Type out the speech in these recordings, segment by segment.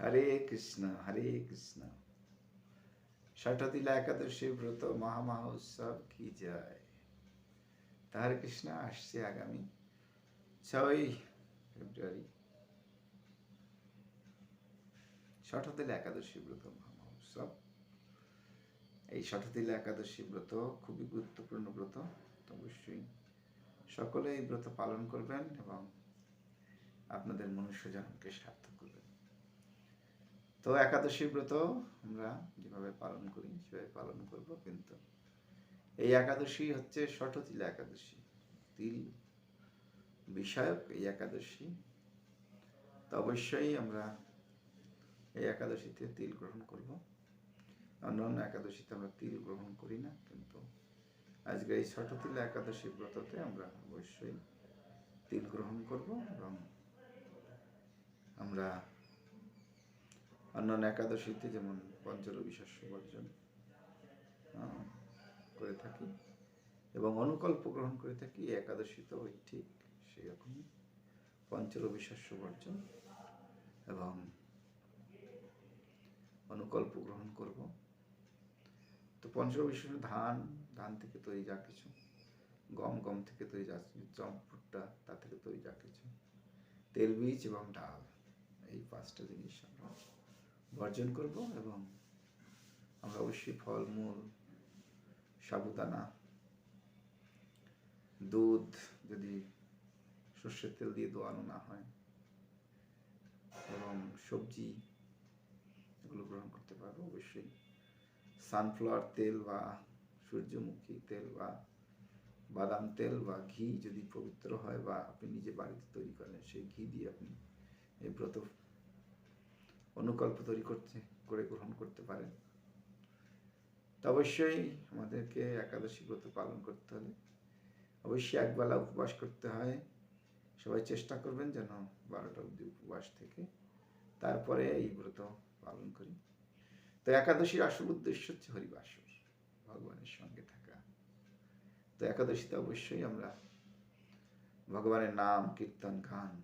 হরে কৃষ্ণ হরে কৃষ্ণ। ষটতিলা একাদশী ব্রত, মহামহা উৎসব কি যায় তা হরে কৃষ্ণ, আসছে আগামী ছয় ফেব্রুয়ারি। ষটতিলা একাদশী ব্রত, মহামহা উৎসব। এই ষটতিলা একাদশী ব্রত খুবই গুরুত্বপূর্ণ ব্রত অবশ্যই সকলে এই ব্রত পালন করবেন এবং আপনাদের মনুষ্য জন্মকে সার্থক করবেন। তো একাদশী ব্রত আমরা যেভাবে পালন করি, সেভাবে পালন করব কিন্তু এই একাদশী হচ্ছে ষটতিলা একাদশী। তিল বিষয়ক এই একাদশী। তো অবশ্যই আমরা এই একাদশীতে তিল গ্রহণ করব। অন্যান্য একাদশীতে আমরা তিল গ্রহণ করি না, কিন্তু আজকে এই ষটতিলা একাদশী ব্রততে আমরা অবশ্যই তিল গ্রহণ করব এবং আমরা অন্যান্য একাদশীতে যেমন পঞ্চরবি শস্য বর্জন করে থাকি এবং অনুকল্প গ্রহণ করে থাকি একাদশীতে ওই ঠিক সেরকমই পঞ্চরবি শস্য বর্জন এবং অনুকল্প গ্রহণ করব। তো পঞ্চরবি শস্য ধান ধান থেকে তৈরি যা কিছু, গম গম থেকে তৈরি যা জম ভুট্টা, তা থেকে তৈরি যা কিছু, তেল, বীজ এবং ডাল, এই পাঁচটা জিনিস আমরা বর্জন করব এবং আমরা অবশ্যই ফলমূল, সাবুদানা, দুধ যদি সর্ষের তেল দিয়ে দোয়ানো না হয় এবং সবজি এগুলো গ্রহণ করতে পারব, অবশ্যই সানফ্লাওয়ার তেল বা সূর্যমুখী তেল বা বাদাম তেল বা ঘি যদি পবিত্র হয় বা আপনি নিজে বাড়িতে তৈরি করেন, সেই ঘি দিয়ে আপনি এই ব্রত অনুকল্প তৈরি করতে, করে গ্রহণ করতে পারেন। অবশ্যই আমাদেরকে একাদশী ব্রত পালন করতে হলে অবশ্যই একবেলা উপবাস করতে হয়। সবাই চেষ্টা করবেন যেন বারোটা অবধি উপবাস থেকে তারপরে এই ব্রত পালন করি। তো একাদশীর আসল উদ্দেশ্য হচ্ছে হরিবাসর, ভগবানের সঙ্গে থাকা। তো একাদশীতে অবশ্যই আমরা ভগবানের নাম, কীর্তন, গান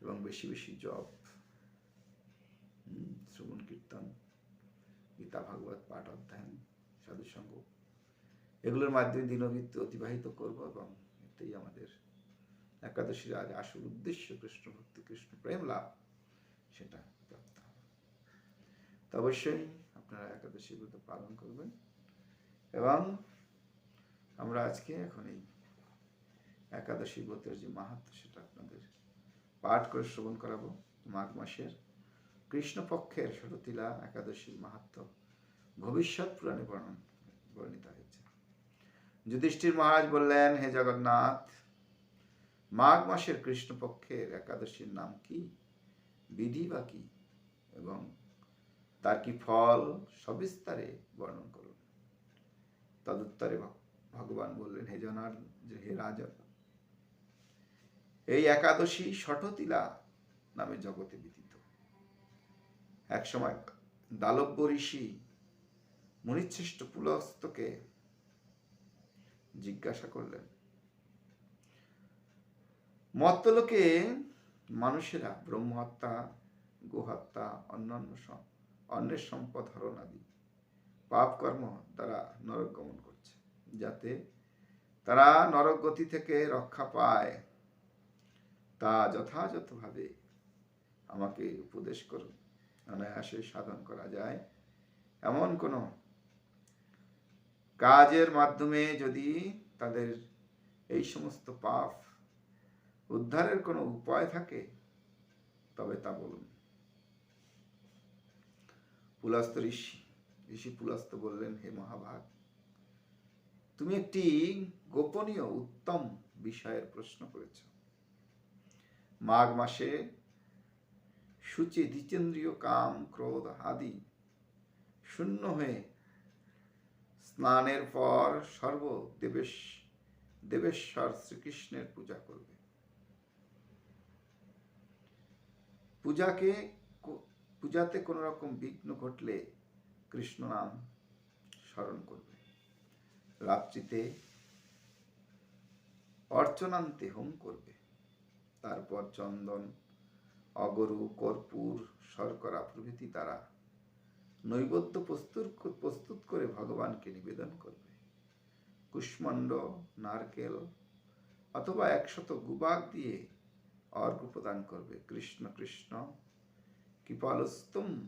এবং বেশি বেশি জপ শ্রবণ, কীর্তন, গীতা, ভাগবত পাঠ, অধ্যয়ন, সাধুসঙ্গ। এগুলোর মাধ্যমে দিনবিত অতিবাহিত করব এবং এটাই আমাদের একাদশীর আজ আসল উদ্দেশ্য, কৃষ্ণ ভক্তি, কৃষ্ণ প্রেম, লাভ, সেটা প্রাপ্ত হবে তো অবশ্যই আপনারা একাদশী ব্রত পালন করবেন এবং আমরা আজকে এখন এই একাদশী ব্রতের যে মাহাত্ম, সেটা আপনাদের পাঠ করে শ্রবণ করাবো মাঘ মাসের। কৃষ্ণপক্ষের ষটতিলা একাদশীর মাহাত্ম ভবিষ্যৎ পুরাণে বর্ণন, বর্ণিত হয়েছে। যুধিষ্ঠির মহারাজ বললেন, হে জগন্নাথ, মাঘ মাসের কৃষ্ণপক্ষের একাদশীর নাম কি? বিধি বা কি? এবং তার কি ফল সবিস্তারে বর্ণন করুন। তদুত্তরে ভগবান বললেন, হে জনার, হে রাজা এই একাদশী ষটতিলা নামে জগতে বিদিত একসময় দালব্য ঋষি মুনিশ্রেষ্ঠ পুলস্তকে জিজ্ঞাসা করলেন, মত্তলোকে মানুষেরা ব্রহ্মহত্যা, গোহত্যা, অন্যান্য অন্যের সম্পদ হরণ আদি পাপ কর্ম দ্বারা নরক গমন করছে, যাতে তারা নরক গতি থেকে রক্ষা পায়। তা যথাযথভাবে আমাকে উপদেশ করুন। অনায়াসে সাধন করা যায়। এমন কোনো কাজের মাধ্যমে যদি তাদের এই সমস্ত পাপ উদ্ধারের কোনো উপায় থাকে, তবে তা বলুন। পুলাস্ত ঋষি ঋষি পুলাস্ত বললেন, হে মহাভাগ, তুমি একটি গোপনীয় উত্তম বিষয়ের প্রশ্ন করেছ। মাঘ মাসে সূচি দ্বিচেন্দ্রীয় কাম ক্রোধ আদি শূন্য হয়ে স্নানের পর সর্ব দেবেশ দেবেশ্বর শ্রীকৃষ্ণের পূজা করবে। পূজাকে পূজাতে কোনো রকম বিঘ্ন ঘটলে কৃষ্ণ নাম স্মরণ করবে। রাত্রিতে অর্চনান্তে হোম করবে। তারপর চন্দন অগরু, কর্পূর, শর্করা প্রভৃতি দ্বারা নৈবেদ্য প্রস্তুত প্রস্তুত করে ভগবানকে নিবেদন করবে। কুষ্মাণ্ড, নারকেল অথবা একশত গুবাক দিয়ে অর্ঘ প্রদান করবে। কৃষ্ণ কৃষ্ণ, কৃপালস্তম,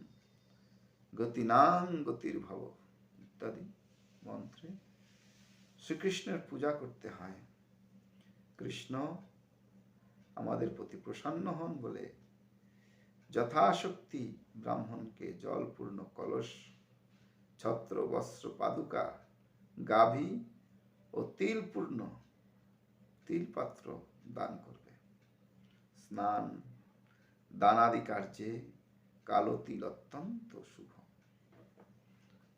গতিনাং গতির ভব ইত্যাদি মন্ত্রে শ্রীকৃষ্ণের পূজা করতে হয়। কৃষ্ণ আমাদের প্রতি প্রসন্ন হন বলে যথাশক্তি ব্রাহ্মণকে জলপূর্ণ কলস, ছত্র, বস্ত্র, পাদুকা, গাভী ও তিলপূর্ণ তিলপাত্র দান করবে। স্নান দানাদি কার্যে কালো তিল অত্যন্ত শুভ।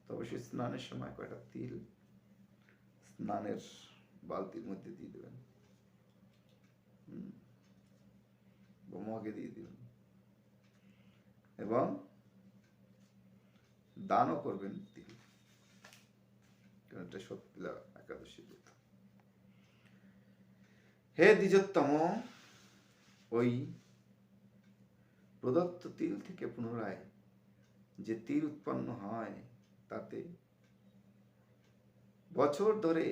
তবে সে স্নানের সময় কয়টা তিল? স্নানের বালতির মধ্যে দিয়ে দেবেন। বোমাকে দিয়ে দিবেন। এবং দানও করবেন তিল কারণ এটা হে দ্বিজোত্তম, ওই প্রদত্ত তিল থেকে পুনরায় যে তিল উৎপন্ন হয়, তাতে বছর ধরে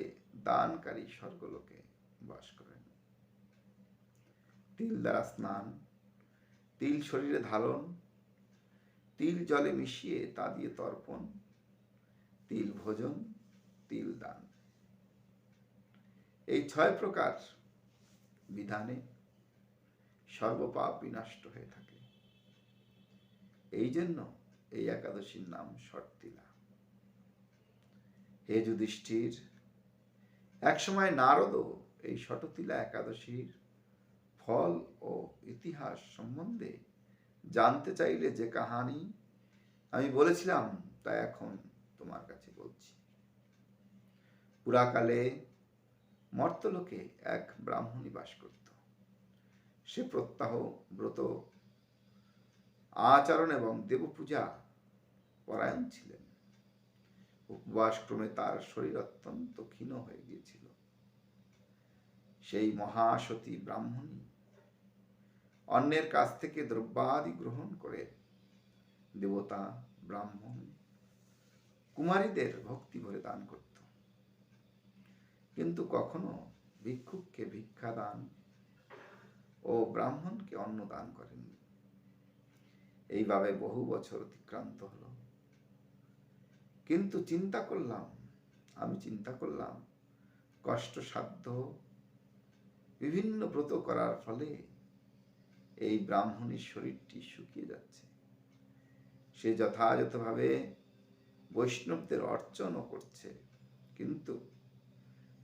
দানকারী স্বর্গলোকে বাস করেন। তিল দ্বারা স্নান, তিল শরীরে ধারণ তিল জলে মিশিয়ে তা দিয়ে তর্পণ, তিল ভোজন, তিল দান। এই ছয় প্রকার বিধানে সর্বপাপ বিনষ্ট হয়ে থাকে। এই জন্য এই একাদশীর নাম শর্তিলা হে যুধিষ্ঠির, একসময় নারদও এই শটতিলা একাদশীর ফল ও ইতিহাস সম্বন্ধে জানতে চাইলে যে কাহানি, আমি বলেছিলাম, তা এখন তোমার কাছে বলছি। পুরাকালে মর্তলোকে এক ব্রাহ্মণী বাস করত। সে প্রত্যাহ ব্রত, আচরণ এবং দেবপূজা পরায়ণ ছিলেন। উপবাস ক্রমে তার শরীর অত্যন্ত ক্ষীণ হয়ে গিয়েছিল। সেই মহাসতী ব্রাহ্মণী অন্যের কাছ থেকে দ্রব্যাদি গ্রহণ করে দেবতা, ব্রাহ্মণ, কুমারীদের ভক্তি ভরে দান করত। কিন্তু কখনো ভিক্ষুককে ভিক্ষা দান ও ব্রাহ্মণকে অন্ন দান করেননি। এইভাবে বহু বছর অতিক্রান্ত হলো। কিন্তু চিন্তা করলাম, আমি চিন্তা করলাম, কষ্টসাধ্য, বিভিন্ন ব্রত করার ফলে এই ব্রাহ্মণের শরীরটি শুকিয়ে যাচ্ছে। সে যথাযথভাবে বৈষ্ণবদের অর্চনও করছে, কিন্তু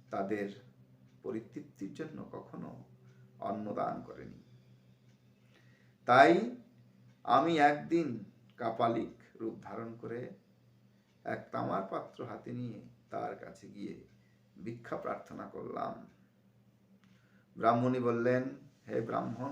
তাদের পরিতৃপ্তির জন্য কখনো অন্নদান করেনি। তাই আমি একদিন কাপালিক রূপ ধারণ করে এক তামার পাত্র হাতে নিয়ে তার কাছে গিয়ে ভিক্ষা প্রার্থনা করলাম। ব্রাহ্মণী বললেন, হে ব্রাহ্মণ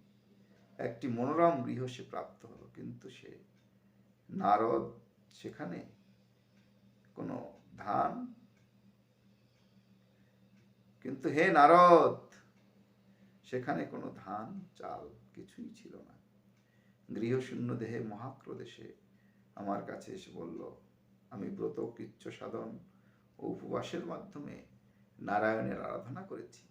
একটি মনোরম গৃহ সে প্রাপ্ত হলো। কিন্তু সে নারদ সেখানে কোনো ধান? কিন্তু হে নারদ, সেখানে কোনো ধান, চাল কিছুই ছিল না। গৃহশূন্য দেহে মহাক্রদেশে আমার কাছে এসে বলল, আমি ব্রত, কৃচ্ছ সাধন ও উপবাসের মাধ্যমে নারায়ণের আরাধনা করেছি।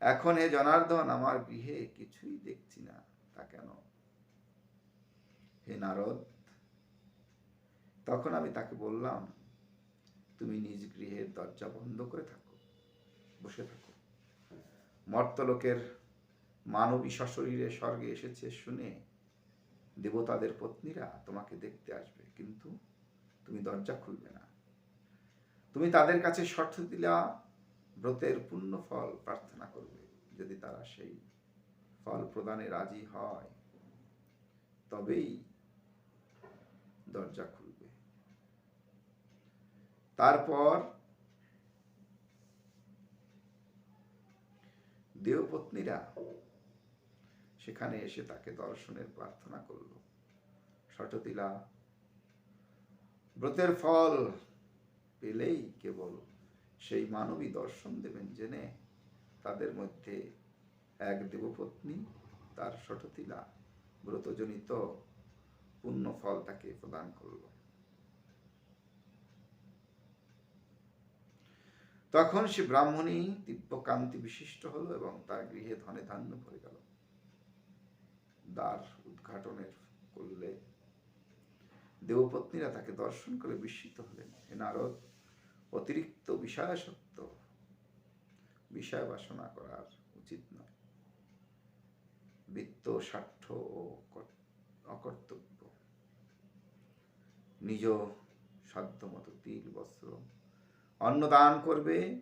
এখন হে জনার্দন, আমার গৃহে কিছুই দেখছি না, তা কেন? হে নারদ, তখন আমি তাকে বললাম, তুমি নিজ গৃহের দরজা বন্ধ করে থাকো, বসে থাকো। মর্তলোকের মানবী সশরীরে স্বর্গে এসেছে শুনে দেবতাদের পত্নীরা তোমাকে দেখতে আসবে, কিন্তু তুমি দরজা খুলবে না। তুমি তাদের কাছে শর্ত দিলা ব্রতের পূর্ণ ফল প্রার্থনা করবে। যদি তারা সেই ফল প্রদানে রাজি হয়, তবেই দরজা খুলবে। তারপর দেবপত্নীরা সেখানে এসে তাকে দর্শনের প্রার্থনা করল। শটতিলা ব্রতের ফল পেলেই কেবল সেই মানবী দর্শন দেবেন জেনে তাদের মধ্যে এক দেবপত্নী, তার শটতিলা ব্রতজনিত পুণ্য ফল তাকে প্রদান করল। তখন সে ব্রাহ্মণী দিব্যকান্তি বিশিষ্ট হল এবং তার গৃহে ধনে ধান্য ভরে গেল। দ্বার উদ্ঘাটনের করলে দেবপত্নীরা তাকে দর্শন করে বিস্মিত হলেন। এ নারদ অতিরিক্ত বিষয়াসক্ত বিষয় বাসনা করার উচিত নয়। বৃত্ত স্বার্থ ও অকর্তব্য। নিজ সাধ্যমতো তিল, বস্ত্র অন্নদান করবে।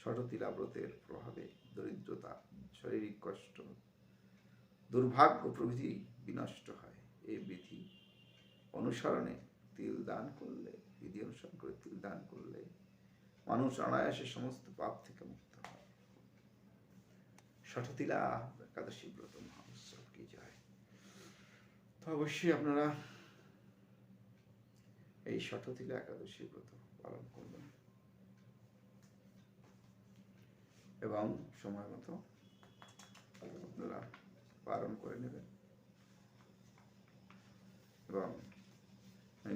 ষটতিলা ব্রতের প্রভাবে দরিদ্রতা, শারীরিক কষ্ট, দুর্ভাগ্য প্রভৃতি বিনষ্ট হয়। এই বিধি অনুসরণে তিল দান করলে বিধি অনুসরণ করে তিল দান করলে মানুষ অনায়াসে সমস্ত পাপ থেকে মুক্ত হয়। ষটতিলা একাদশী ব্রত মহোৎসব কি যায় তো অবশ্যই আপনারা এই ষটতিলা একাদশী ব্রত পালন করবেন। এবং সময় মতো আপনারা পালন করে নেবেন। এবং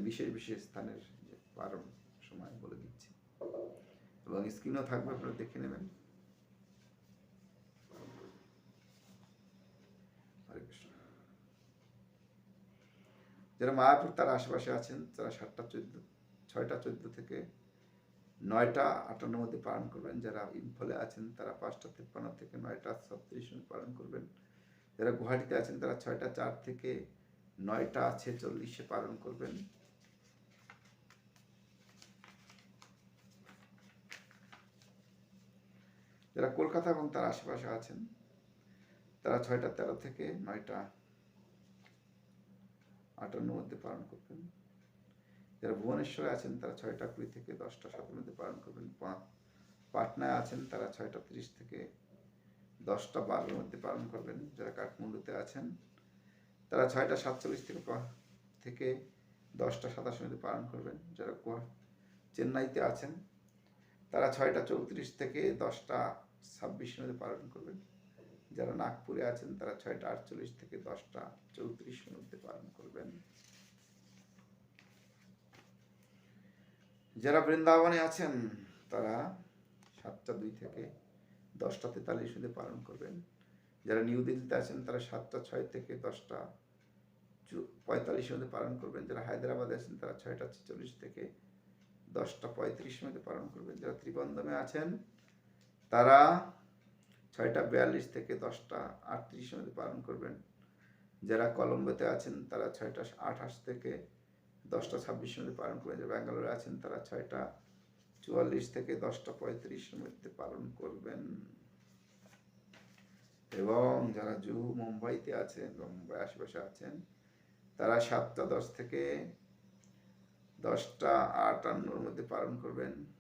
বিশেষ বিশেষ স্থানের পালন সময় বলে দিচ্ছি। এবং স্ক্রিনও থাকবে, আপনারা দেখে নেবেন। যারা মায়াপুর, তার আশেপাশে আছেন, তারা সাতটা চোদ্দ, ছয়টা চোদ্দ থেকে নয়টা আটান্নর মধ্যে পালন করবেন। যারা ইম্ফলে আছেন, তারা পাঁচটা তিপ্পান্ন থেকে নয়টা ছত্রিশ পালন করবেন। যারা গুয়াহাটিতে আছেন, তারা ছয়টা চার থেকে নয়টা ছেচল্লিশে পালন করবেন। যারা কলকাতা এবং তার আশেপাশে আছেন, তারা ছয়টা তেরো থেকে নয়টা আটান্ন মধ্যে পালন করবেন। যারা ভুবনেশ্বরে আছেন, তারা ছয়টা কুড়ি থেকে দশটা সাতের মধ্যে পালন করবেন। পাটনায় আছেন, তারা ছয়টা তিরিশ থেকে দশটা বারোর মধ্যে পালন করবেন। যারা কাঠমান্ডুতে আছেন, তারা ছয়টা সাতচল্লিশ থেকে থেকে দশটা সাতাশের মধ্যে পালন করবেন। যারা চেন্নাইতে আছেন, তারা ছয়টা চৌত্রিশ থেকে দশটা ছাব্বিশের মধ্যে পালন করবেন। যারা নাগপুরে আছেন, তারা ছয়টা আটচল্লিশ থেকে দশটা চৌত্রিশের মধ্যে পালন করবেন। যারা বৃন্দাবনে আছেন, তারা সাতটা দুই থেকে দশটা তেতাল্লিশ মধ্যে পালন করবেন। যারা নিউ দিল্লিতে আছেন, তারা সাতটা ছয় থেকে দশটা পঁয়তাল্লিশের মধ্যে পালন করবেন। যারা হায়দ্রাবাদে আছেন, তারা ছয়টা ছেচল্লিশ থেকে দশটা পঁয়ত্রিশের মধ্যে পালন করবেন। যারা ত্রিবন্ধমে আছেন তারা ছয়টা বিয়াল্লিশ থেকে দশটা আটত্রিশের মধ্যে পালন করবেন। যারা কলম্বোতে আছেন, তারা ছয়টা আঠাশ থেকে দশটা ছাব্বিশের মধ্যে পালন করবেন। যারা ব্যাঙ্গালোরে আছেন, তারা ছয়টা চুয়াল্লিশ থেকে দশটা পঁয়ত্রিশের মধ্যে পালন করবেন। এবং যারা জুহু মুম্বাইতে আছেন বা মুম্বাই আশেপাশে আছেন, তারা সাতটা দশ থেকে দশটা আটান্নর মধ্যে পালন করবেন।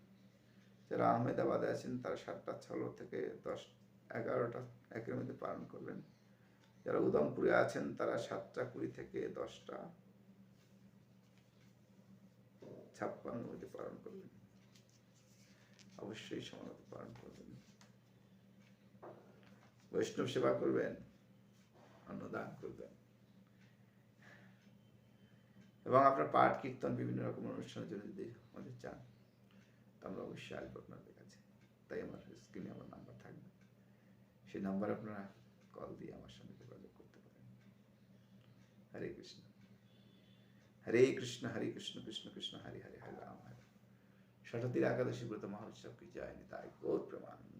যারা আহমেদাবাদে আছেন, তারা সাতটা ষোলো থেকে দশ এগারোটা একের মধ্যে পালন করবেন। যারা উদমপুরে আছেন, তারা সাতটা কুড়ি থেকে দশটা ছাপ্পান্নর মধ্যে পালন করবেন। অবশ্যই সময় পালন করবেন। বৈষ্ণব সেবা করবেন, অন্নদান করবেন। এবং আপনার পাঠ, কীর্তন, বিভিন্ন রকম অনুষ্ঠানের জন্য যদি আমাদের চান। আমরা অবশ্যই আসব আপনাদের কাছে তাই আমার স্ক্রিনে আমার নাম্বার থাকবে সেই নাম্বার আপনারা কল দিয়ে আমার সঙ্গে যোগাযোগ করতে পারেন হরে কৃষ্ণ হরে কৃষ্ণ হরে কৃষ্ণ কৃষ্ণ কৃষ্ণ হরে হরে হরে রাম হরে ষঠতির একাদশী ব্রত মহোৎসব কি জয় নিতাই গৌর প্রেমানন্দে